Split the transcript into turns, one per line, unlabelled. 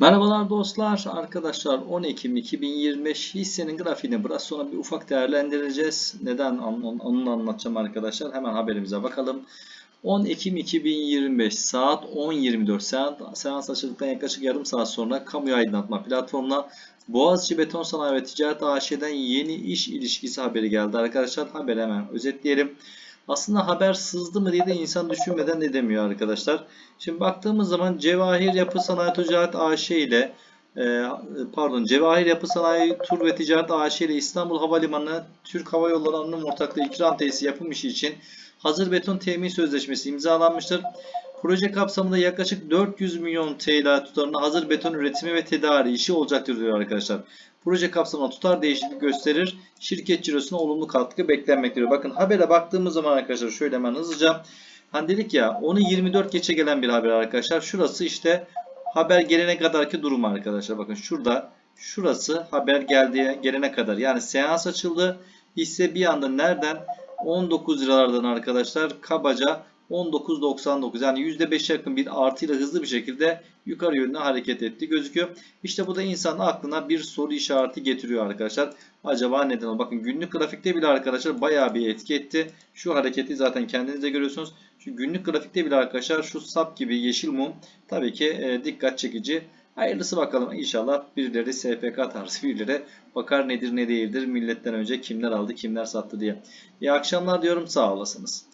Merhabalar dostlar, arkadaşlar 10 Ekim 2025 hissenin grafiğini biraz sonra bir ufak değerlendireceğiz. Neden onu anlatacağım arkadaşlar. Hemen haberimize bakalım. 10 Ekim 2025 saat 10.24 saat seans açıldıktan yaklaşık yarım saat sonra kamu aydınlatma platformuna Boğaziçi Beton Sanayi ve Ticaret AŞ'den yeni iş ilişkisi haberi geldi arkadaşlar. Haberi hemen özetleyelim. Aslında haber sızdı mı diye de insan düşünmeden edemiyor arkadaşlar. Şimdi baktığımız zaman Cevahir Yapı Sanayi Ticaret AŞ ile e, pardon Cevahir Yapı Sanayi Tur ve Ticaret AŞ ile İstanbul Havalimanı Türk Hava Yolları Anonim Ortaklığı ikram tesisi yapım için hazır beton temin sözleşmesi imzalanmıştır. Proje kapsamında yaklaşık 400 milyon TL tutarında hazır beton üretimi ve tedariği işi olacaktır diyor arkadaşlar. Proje kapsamında tutar değişiklik gösterir. Şirket cirosuna olumlu katkı beklenmektedir. Bakın habere baktığımız zaman arkadaşlar şöyle hemen hızlıca. Hani dedik ya onu 24 geçe gelen bir haber arkadaşlar. Şurası işte haber gelene kadarki durum arkadaşlar. Bakın şurada şurası haber geldiği gelene kadar. Yani seans açıldı. Hisse bir anda nereden 19 liralardan arkadaşlar kabaca 19.99 yani %5 yakın bir artıyla hızlı bir şekilde yukarı yönüne hareket etti gözüküyor. İşte bu da insanın aklına bir soru işareti getiriyor arkadaşlar. Acaba neden o? Bakın günlük grafikte bile arkadaşlar bayağı bir etki etti. Şu hareketi zaten kendiniz de görüyorsunuz. Şu günlük grafikte bile arkadaşlar şu sap gibi yeşil mum tabii ki e, dikkat çekici. Hayırlısı bakalım inşallah birileri SPK tarzı birileri bakar nedir ne değildir milletten önce kimler aldı kimler sattı diye. İyi akşamlar diyorum sağ olasınız.